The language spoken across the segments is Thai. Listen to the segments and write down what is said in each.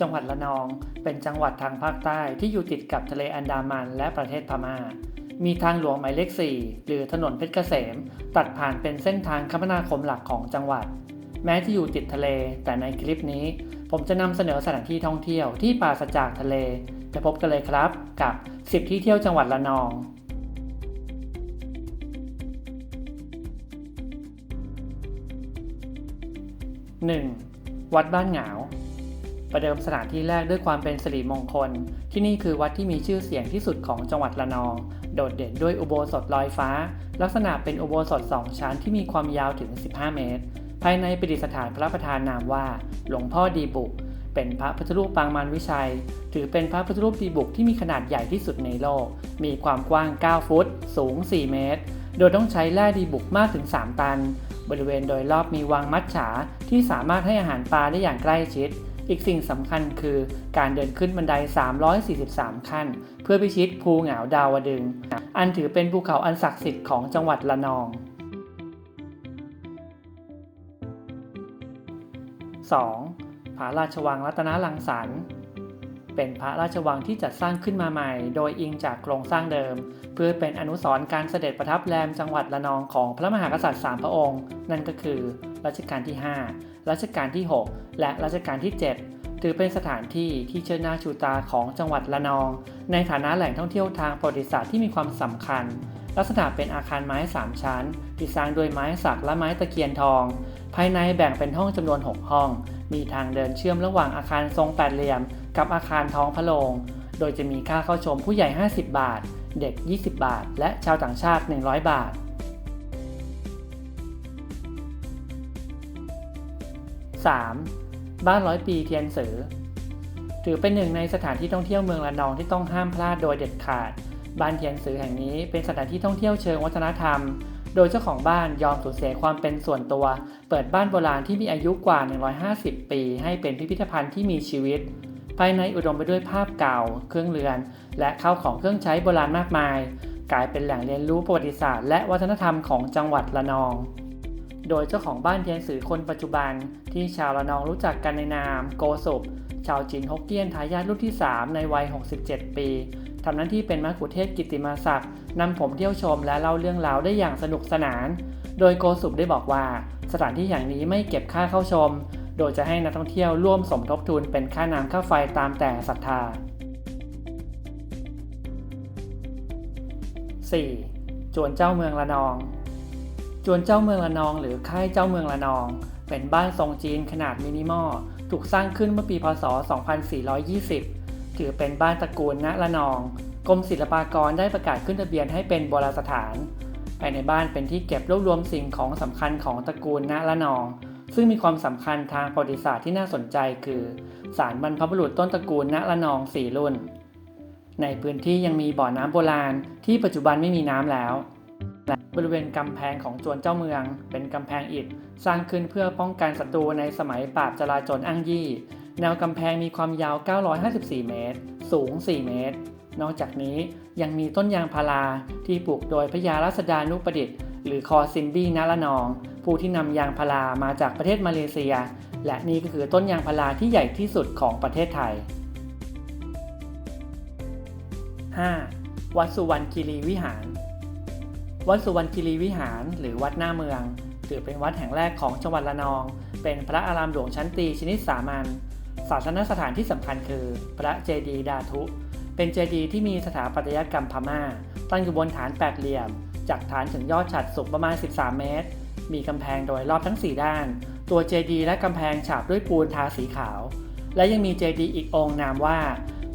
จังหวัดระนองเป็นจังหวัดทางภาคใต้ที่อยู่ติดกับทะเลอันดามันและประเทศพม่า มีทางหลวงหมายเลข 4 หรือถนนเพชรเกษม ตัดผ่านเป็นเส้นทางคมนาคมหลักของจังหวัด แม้จะอยู่ติดทะเล แต่ในคลิปนี้ ผมจะนำเสนอสถานที่ท่องเที่ยวที่ปราศจากทะเล ไปพบกันเลยครับ กับ 10 ที่เที่ยวจังหวัดระนอง 1. วัดบ้านหงาวประเดิมสถานที่แรกด้วยความเป็นสิริมงคล ที่นี่คือวัดที่มีชื่อเสียงที่สุดของจังหวัดระนอง โดดเด่นด้วยอุโบสถลอยฟ้า ลักษณะเป็นอุโบสถสองชั้นที่มีความยาวถึง 15 เมตร ภายในประดิษฐานพระประธานนามว่า หลวงพ่อดีบุก เป็นพระพุทธรูปปางมารวิชัย ถือเป็นพระพุทธรูปดีบุกที่มีขนาดใหญ่ที่สุดในโลก มีความกว้าง 9 ฟุต สูง 4 เมตร โดยต้องใช้แร่ดีบุกมากถึง 3 ตัน บริเวณโดยรอบมีวังมัดฉาที่สามารถให้อาหารปลาได้อย่างใกล้ชิด อีกสิ่งสำคัญคือการเดินขึ้นบันได 343 ขั้น เพื่อพิชิตภูเหงาดาวดึง อันถือเป็นภูเขาอันศักดิ์สิทธิ์ของจังหวัดระนอง 2. พระราชวังรัตนลังสรรค์ เป็นพระราชวังที่จัดสร้างขึ้นมาใหม่ โดยอิงจากโครงสร้างเดิม เพื่อเป็นอนุสรณ์การเสด็จประทับแรมจังหวัดระนองของพระมหากษัตริย์ 3 พระองค์ นั่นก็คือ รัชกาลที่ 5 รัชกาลที่ 6 และรัชกาลที่ 7 ถือเป็นสถานที่ที่เชิดหน้าชูตาของจังหวัดระนอง ในฐานะแหล่งท่องเที่ยวทางประวัติศาสตร์ที่มีความสำคัญ ลักษณะเป็นอาคารไม้ 3 ชั้นที่สร้างด้วยไม้สักและไม้ตะเคียนทอง ภายในแบ่งเป็นห้องจำนวน 6 ห้อง มีทางเดินเชื่อมระหว่างอาคารทรงแปดเหลี่ยม กับอาคารท้องพระโรง โดยจะมีค่าเข้าชมผู้ใหญ่ 50 บาท เด็ก 20 บาท และชาวต่างชาติ 100 บาท 3. บ้านร้อยปีเทียนสือ ถือเป็นหนึ่งในสถานที่ท่องเที่ยวเมืองระนองที่ต้องห้ามพลาดโดยเด็ดขาด บ้านเทียนสือแห่งนี้เป็นสถานที่ท่องเที่ยวเชิงวัฒนธรรม โดยเจ้าของบ้านยอมสูญเสียความเป็นส่วนตัว เปิดบ้านโบราณที่มีอายุกว่า 150 ปี ให้เป็นพิพิธภัณฑ์ที่มีชีวิต ภายในอุดมไปด้วยภาพเก่า เครื่องเรือน และข้าวของเครื่องใช้โบราณมากมาย กลายเป็นแหล่งเรียนรู้ประวัติศาสตร์และวัฒนธรรมของจังหวัดระนอง โดยเจ้าของบ้านเทียนสือคนปัจจุบัน ที่ชาวระนองรู้จักกันในนาม โกสุบชาวจีนฮกเกี้ยนทายาทรุ่นที่ 3 ในวัย 67 ปี ทำหน้าที่เป็นมะกุเทศกิติมาศักดิ์นำผมเที่ยวชมและเล่าเรื่องราวได้อย่างสนุกสนาน โดยโกสุบได้บอกว่า สถานที่อย่งนี้ไม่เก็บค่าเข้าชม โดยจะให้นักท่องเที่ยวร่วมสมทบทุนเป็นค่าน้ำค่าไฟตามแต่ศรัทธา 4. จวนเจ้าเมืองระนอง จวนเจ้าเมืองระนอง หรือค่ายเจ้าเมืองระนอง เป็นบ้านทรงจีนขนาดมินิมอล ถูกสร้างขึ้นเมื่อปี พศ 2420 ถือเป็นบ้านตระกูลณระนอง กรมศิลปากรได้ประกาศขึ้นทะเบียนให้เป็นโบราณสถาน ภายในบ้านเป็นที่เก็บรวบรวมสิ่งของสำคัญของตระกูลณระนอง ซึ่งมีความสำคัญทางประวัติศาสตร์ที่น่าสนใจคือสารบรรพบุรุษต้นตระกูลณระนอง4รุ่น ในพื้นที่ยังมีบ่อน้ำโบราณที่ปัจจุบันไม่มีน้ำแล้วบริเวณกำแพงของจวนเจ้าเมือง เป็นกำแพงอิฐ สร้างขึ้นเพื่อป้องกันศัตรูในสมัยปราบจลาจลอ้างยี่ แนวกำแพงมีความยาว 954 เมตร สูง 4 เมตร นอกจากนี้ยังมีต้นยางพาราที่ปลูกโดยพระยารัศดานุประดิษฐ์หรือคอซินบี้นละนอง ผู้ที่นำยางพารามาจากประเทศมาเลเซีย และนี่ก็คือต้นยางพาราที่ใหญ่ที่สุดของประเทศไทย 5. วัดสุวรรณคีรีวิหาร วัดสุวรรณคีรีวิหาร หรือวัดหน้าเมือง ถือเป็นวัดแห่งแรกของจังหวัดระนอง เป็นพระอารามหลวงชั้นตีชนิดสามัญาสนสถานที่สำคัญคือพระเจดีย์ดาทุ เป็นเจดีย์ที่มีสถาปัตยกรรมพม่า ตั้งอยู่บนฐานแปดเหลี่ยม จากฐานถึงยอดฉัดสูงประมาณ 13 เมตร มีกำแพงโดยรอบทั้ง 4 ด้าน ตัวเจดีย์และกำแพงฉาบด้วยปูนทาสีขาว และยังมีเจดีย์อีกองค์นามว่า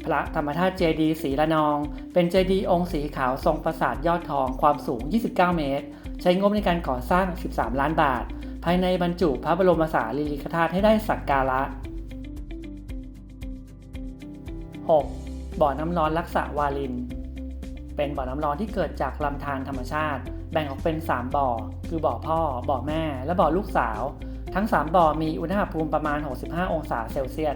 พระธรรมธาตุเจดีย์ศรีละนอง เป็นเจดีย์องค์สีขาวทรงปราสาทยอดทองความสูง 29 เมตร ใช้งบในการก่อสร้าง 13 ล้านบาท ภายในบรรจุพระบรมสารีริกธาตุให้ได้สักการะ 6. บ่อน้ำร้อนลักษะวาลิน เป็นบ่อน้ำร้อนที่เกิดจากลำธารธรรมชาติ แบ่งออกเป็น 3 บ่อ คือบ่อพ่อ บ่อแม่ และบ่อลูกสาว ทั้ง 3 บ่อมีอุณหภูมิประมาณ 65 องศาเซลเซียส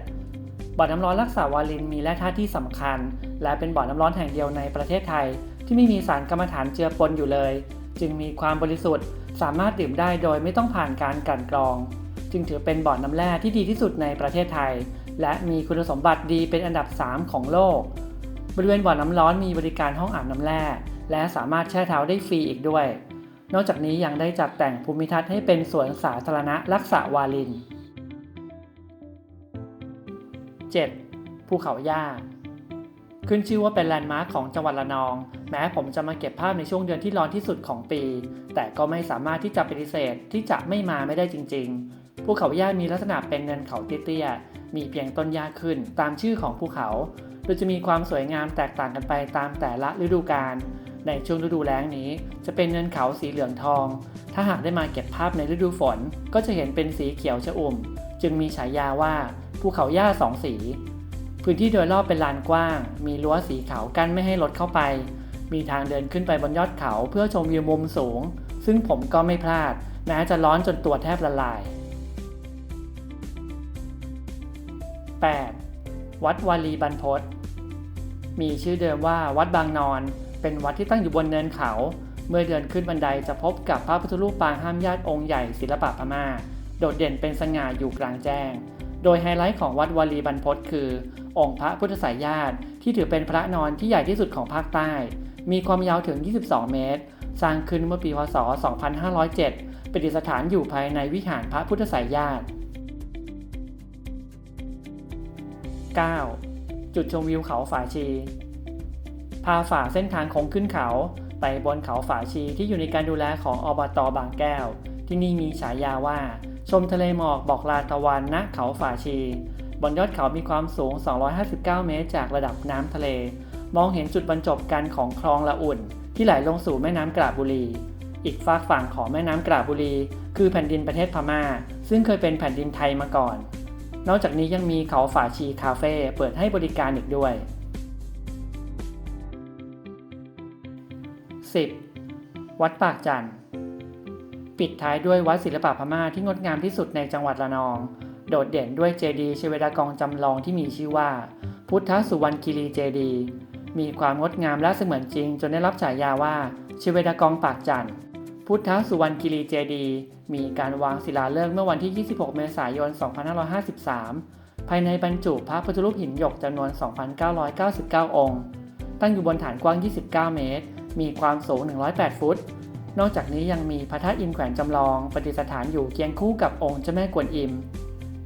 บ่อน้ำร้อนรักษาวาลินมีแร่ธาตุที่สำคัญ และเป็นบ่อน้ำร้อนแห่งเดียวในประเทศไทย ที่ไม่มีสารกรรมฐานเจือปนอยู่เลย จึงมีความบริสุทธิ์ สามารถดื่มได้โดยไม่ต้องผ่านการกลั่นกรอง จึงถือเป็นบ่อนน้ำแร่ที่ดีที่สุดในประเทศไทย และมีคุณสมบัติดีเป็นอันดับ 3 ของโลก บริเวณบ่อน้ำร้อนมีบริการห้องอาบน้ำแร่และสามารถแช่เท้าได้ฟรีอีกด้วย นอกจากนี้ยังได้จัดแต่งภูมิทัศน์ให้เป็นสวนสาธารณะลักษะวาลิน 7. ภูเขาย่าขึ้นชื่อว่าเป็นแลนด์มาร์คของจังหวัดระนอง แม้ผมจะมาเก็บภาพในช่วงเดือนที่ร้อนที่สุดของปี แต่ก็ไม่สามารถที่จะปฏิเสธที่จะไม่มาไม่ได้จริง ๆ ภูเขาย่ามีลักษณะเป็นเนินเขาเตี้ย มีเพียงต้นหญ้าขึ้น ตามชื่อของภูเขา โดยจะมีความสวยงามแตกต่างกันไปตามแต่ละฤดูกาล ในช่วงฤดูแล้งนี้ จะเป็นเนินเขาสีเหลืองทอง ถ้าหากได้มาเก็บภาพในฤดูฝน ก็จะเห็นเป็นสีเขียวชอุ่ม จึงมีฉายาว่าภูเขาย่าสองสี พื้นที่โดยรอบเป็นลานกว้าง มีรั้วสีขาวกั้นไม่ให้รถเข้าไป มีทางเดินขึ้นไปบนยอดเขาเพื่อชมวิวมุมสูง ซึ่งผมก็ไม่พลาดแม้จะร้อนจนตัวแทบละลาย 8. วัดวาลีบรรพตมีชื่อเดิมว่าวัดบางนอน เป็นวัดที่ตั้งอยู่บนเนินเขา เมื่อเดินขึ้นบันไดจะพบกับพระพุทธรูปปางห้ามญาติองค์ใหญ่ศิลปะพม่า โดดเด่นเป็นสง่าอยู่กลางแจ้ง โดยไฮไลท์ของวัดวาลีบรรพตคือ องค์พระพุทธสายญาติที่ถือเป็นพระนอนที่ใหญ่ที่สุดของภาคใต้ มีความยาวถึง 22 เมตร สร้างขึ้นเมื่อปีพศ 2507ประดิษฐานอยู่ภายในวิหารพระพุทธสายญาติ 9. จุดชมวิวเขาฝาชี พาฝ่าเส้นทางคงขึ้นเขาไปบนเขาฝาชีที่อยู่ในการดูแลของอบตบางแก้ว ที่นี่มีฉายาว่า ชมทะเลหมอกบอกลาตะวันณเขาฝาชี บนยอดเขามีความสูง 259 เมตร จากระดับน้ำทะเล มองเห็นจุดบรรจบกันของคลองละอุ่น ที่ไหลลงสู่แม่น้ำกระบุรี อีกฝากฝั่งของแม่น้ำกระบุรี คือแผ่นดินประเทศพม่า ซึ่งเคยเป็นแผ่นดินไทยมาก่อน นอกจากนี้ยังมีเขาฝาชีคาเฟ่เปิดให้บริการอีกด้วย 10. วัดปากจันทร์ปิดท้ายด้วยวัดศิลปะพม่าที่งดงามที่สุดในจังหวัดระนอง โดดเด่นด้วยเจดีย์ชเวดากองจำลองที่มีชื่อว่า พุทธสุวรรณคีรีเจดีย์มีความงดงามและเสมือนจริง จนได้รับฉายาว่าชเวดากองปากจันทร์ พุทธสุวรรณคีรีเจดีมีการวางศิลาฤกษ์เมื่อวันที่ 26 เมษายน 2553 ภายในบรรจุพระพุทธรูปหินหยกจำนวน 2,999 องค์ ตั้งอยู่บนฐานกว้าง 29 เมตร มีความสูง 108 ฟุต นอกจากนี้ยังมีพระธาตุอินแขวนจำลองประดิษฐานอยู่เคียงคู่กับองค์เจ้าแม่กวนอิม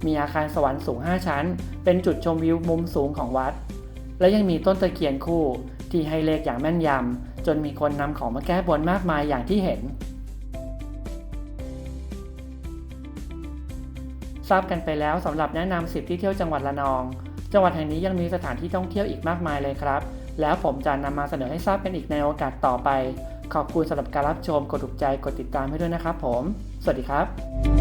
มีอาคารสวรรค์สูง 5 ชั้น เป็นจุดชมวิวมุมสูงของวัด และยังมีต้นตะเคียนคู่ที่ให้เลขอย่างแม่นยำจนมีคนนำของมาแก้บนมากมายอย่างที่เห็น ทราบกันไปแล้วสำหรับแนะนำ10 ที่เที่ยวจังหวัดระนอง จังหวัดแห่งนี้ยังมีสถานที่ท่องเที่ยวอีกมากมายเลยครับ แล้วผมจะนำมาเสนอให้ทราบกันอีกในโอกาสต่อไป ขอบคุณสำหรับการรับชม กดถูกใจ กดติดตามให้ด้วยนะครับผม สวัสดีครับ